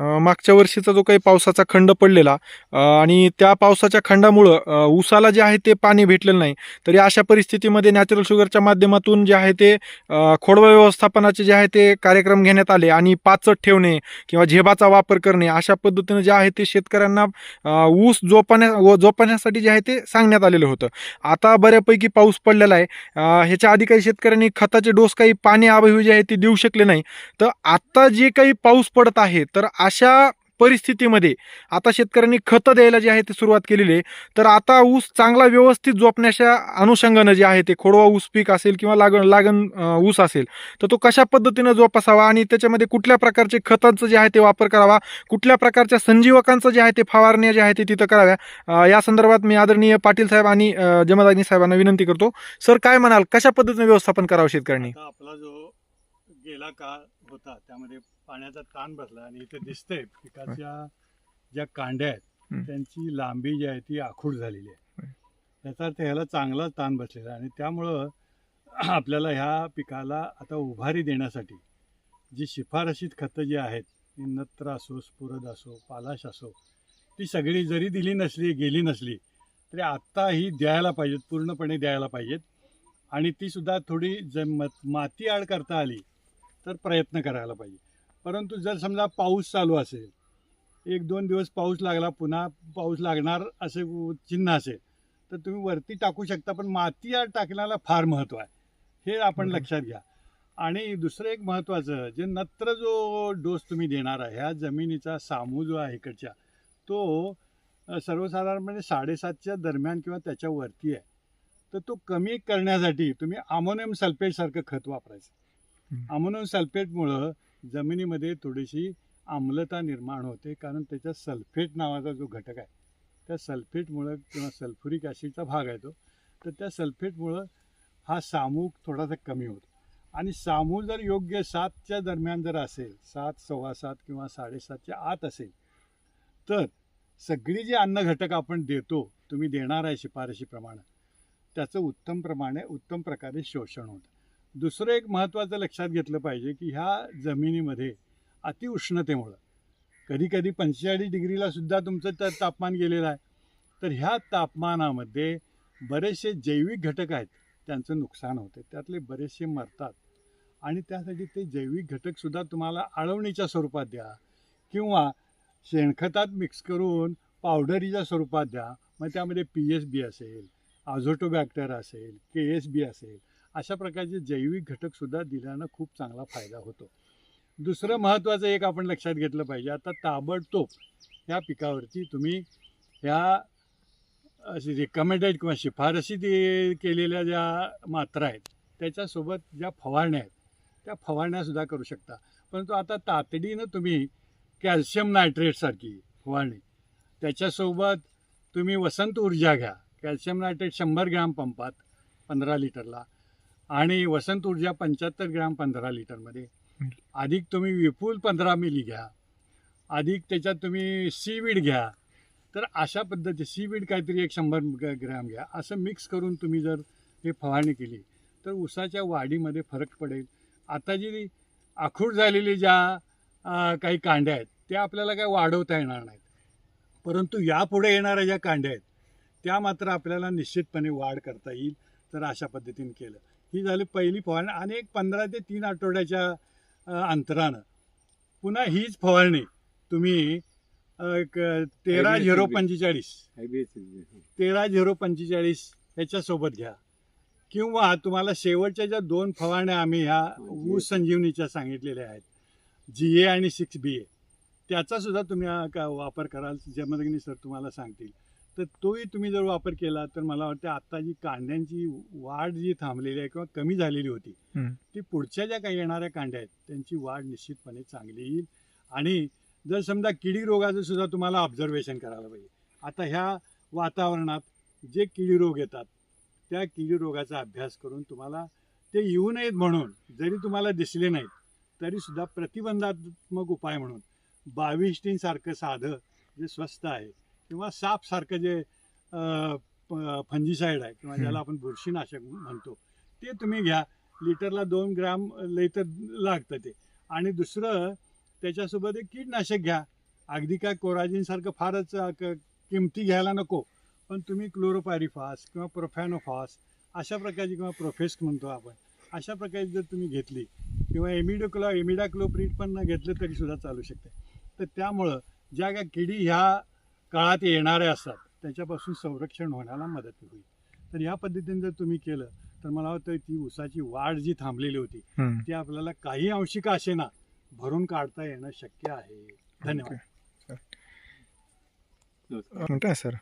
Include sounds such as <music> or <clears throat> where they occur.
मागच्या वर्षीचा जो काही पावसाचा खंड पडलेला आणि त्या पावसाच्या खंडामुळं ऊसाला जे आहे ते पाणी भेटलेलं नाही. तरी अशा परिस्थितीमध्ये नॅचरल शुगरच्या माध्यमातून जे आहे ते खोडवा व्यवस्थापनाचे जे आहे ते कार्यक्रम घेण्यात आले आणि पाचट ठेवणे किंवा झेबाचा वापर करणे अशा पद्धतीनं जे आहे ते शेतकऱ्यांना ऊस जोपाण्या व जोपाण्यासाठी जे आहे ते सांगण्यात आलेलं होतं. आता बऱ्यापैकी पाऊस पडलेला आहे. ह्याच्या आधी काही शेतकऱ्यांनी खताचे डोस काही पाणी अभावी जे आहे ते देऊ शकले नाही. तर आत्ता जे काही पाऊस पडत आहे तर अशा परिस्थितीमध्ये आता शेतकऱ्यांनी खतं द्यायला जे आहे ते सुरुवात केलेली आहे. तर आता ऊस चांगला व्यवस्थित जोपण्याच्या अनुषंगानं जे आहे ते खोडवा ऊस पीक असेल किंवा लागण लागण ऊस असेल तर तो कशा पद्धतीनं जोपासावा आणि त्याच्यामध्ये कुठल्या प्रकारचे खतांचं जे आहे ते वापर करावा कुठल्या प्रकारच्या संजीवकांचं जे आहे ते फवारण्या जे आहे ते तिथं कराव्या या संदर्भात मी आदरणीय पाटील साहेब आणि अ, साहेबांना विनंती करतो. सर काय म्हणाल? कशा पद्धतीनं व्यवस्थापन करावं शेतकऱ्यांनी? आपला जो गेला काळ होता. त्यामध्ये पाण्याचा ताण बसला आणि इथे दिसतंय पिकाच्या ज्या कांड्या आहेत. त्यांची लांबी जी आहे ती आखूड झालेली आहे. याचा अर्थ ह्याला चांगला ताण बसलेला आहे आणि त्यामुळं <clears throat> आपल्याला ह्या पिकाला आता उभारी देण्यासाठी जी शिफारशीत खतं जी आहेत ती नत्र असो स्फुरद असो पालाश असो ती सगळी जरी दिली नसली गेली नसली तरी आत्ता ही द्यायला पाहिजेत पूर्णपणे द्यायला पाहिजेत. आणि ती सुद्धा थोडी जम माती आड करता आली तर प्रयत्न करायला पाहिजे परंतु जर समजा पाऊस चालू असेल एक दोन दिवस पाऊस लागला पुन्हा पाऊस लागणार असे चिन्ह असेल तर तुम्ही वरती टाकू शकता पण माती आड टाकण्याला फार महत्त्व आहे हे आपण. लक्षात घ्या आणि दुसरं एक महत्त्वाचं जे नत्र जो डोस तुम्ही देणार आहे ह्या जमिनीचा सामू जो आहे इकडच्या तो सर्वसाधारणपणे साडेसातच्या दरम्यान किंवा त्याच्या वरती आहे तर तो कमी करण्यासाठी तुम्ही अमोनियम सल्फेटसारखं खत वापरायचं. अमोनियम सल्फेटमुळं जमिनीमध्ये थोडीशी आम्लता निर्माण होते कारण त्याच्या सल्फेट नावाचा जो घटक आहे त्या सल्फेटमुळं किंवा सल्फ्युरिक ॲसिडचा भाग आहे तो तर त्या सल्फेटमुळं हा सामूक थोडासा कमी होतो. आणि सामूह जर योग्य सातच्या दरम्यान जर असेल सात सव्वा सात किंवा साडेसातच्या आत असेल तर सगळी जी अन्न घटक आपण देतो तुम्ही देणार आहे शिफारशीप्रमाणे त्याचं उत्तम प्रमाणे उत्तम प्रकारे शोषण होतं. दुसरं एक महत्त्वाचं लक्षात घेतलं पाहिजे की ह्या जमिनीमध्ये अतिउष्णतेमुळं कधी कधी पंचेचाळीस डिग्रीला सुद्धा तुमचं त्या तापमान गेलेलं आहे. तर ह्या तापमानामध्ये बरेचसे जैविक घटक आहेत त्यांचं नुकसान होते. त्यातले बरेचसे मरतात. आणि त्यासाठी ते जैविक घटकसुद्धा तुम्हाला आळवणीच्या स्वरूपात द्या किंवा शेणखतात मिक्स करून पावडरीच्या स्वरूपात द्या. मग त्यामध्ये पी एस बी असेल आझोटोबॅक्टर असेल के एस बी असेल अशा प्रकारचे जैविक घटकसुद्धा दिल्यानं खूप चांगला फायदा होतो. दुसरं महत्त्वाचं एक आपण लक्षात घेतलं पाहिजे. आता ताबडतोब ह्या पिकावरती तुम्ही ह्या अशी रिकमेंडेड किंवा शिफारशी दे केलेल्या ज्या मात्रा आहेत त्याच्यासोबत ज्या फवारण्या आहेत त्या फवारण्यासुद्धा करू शकता. परंतु आता तातडीनं तुम्ही कॅल्शियम नायट्रेटसारखी फवारणी त्याच्यासोबत तुम्ही वसंत ऊर्जा घ्या. कॅल्शियम नायट्रेट शंभर ग्रॅम पंपात पंधरा लिटरला. आणि वसंत ऊर्जा पंच्याहत्तर ग्रॅम पंधरा लिटरमध्ये. अधिक तुम्ही विपुल पंधरा मिली घ्या. अधिक त्याच्यात तुम्ही सीवीड घ्या. तर अशा पद्धती सीवीड काहीतरी एक शंभर ग्रॅम घ्या. असं मिक्स करून तुम्ही जर हे फवारणी केली तर ऊसाच्या वाढीमध्ये फरक पडेल. आता जी आखूड झालेली ज्या काही कांड्या आहेत त्या आपल्याला काय वाढवता येणार नाहीत. परंतु यापुढे येणाऱ्या ज्या कांड्या आहेत त्या मात्र आपल्याला निश्चितपणे वाढ करता येईल तर अशा पद्धतीने केलं. ही झाली पहिली फवारणी आणि एक पंधरा ते तीन आठवड्याच्या अंतरानं. पुन्हा हीच फवारणी तुम्ही तेरा झिरो पंचेचाळीस. तेरा झिरो पंचेचाळीस ह्याच्यासोबत घ्या. किंवा तुम्हाला शेवटच्या ज्या दोन फवारण्या आम्ही ह्या ऊस संजीवनीच्या सांगितलेल्या आहेत जी ए आणि सिक्स बी ए त्याचासुद्धा तुम्ही का वापर कराल जमदग्नी सर तुम्हाला सांगतील. तर तोही तुम्ही जर वापर केला तर मला वाटतं आत्ता जी कांड्यांची वाढ जी थांबलेली आहे किंवा कमी झालेली होती. ती पुढच्या ज्या काही येणाऱ्या कांड्या आहेत त्यांची वाढ निश्चितपणे चांगली येईल आणि जर समजा किडी रोगाचं सुद्धा तुम्हाला ऑब्झर्वेशन करायला पाहिजे आता ह्या वातावरणात जे किडी रोग येतात त्या किडी रोगाचा अभ्यास करून तुम्हाला ते येऊ नयेत म्हणून जरी तुम्हाला दिसले नाहीत तरीसुद्धा प्रतिबंधात्मक उपाय म्हणून बावीस टीन सारखं साधं जे स्वस्त आहे किंवा सापसारखं जे फंजीसाईड आहे किंवा ज्याला आपण बुरशीनाशक म्हणतो ते तुम्ही घ्या. लिटरला दोन ग्राम लई तर लागतं ते. आणि दुसरं त्याच्यासोबत एक कीटनाशक घ्या. अगदी काय कोराजिनसारखं फारच किमती घ्यायला नको. पण तुम्ही क्लोरोपायरिफास किंवा प्रोफॅनोफॉस अशा प्रकारची किंवा प्रोफेस्क म्हणतो आपण अशा प्रकारची जर तुम्ही घेतली किंवा एमिडोक्लो एमिडाक्लोप्रीट पण घेतलं तरी सुद्धा चालू शकते. तर त्यामुळं ज्या काय किडी ह्या काळात येणाऱ्या असतात त्याच्यापासून संरक्षण होण्याला मदत होईल. तर या पद्धतीने जर तुम्ही केलं तर मला वाटतं ती ऊसाची वाढ जी थांबलेली होती. ती आपल्याला काही अंशी का असेना भरून काढता येणं शक्य आहे. धन्यवाद. सर.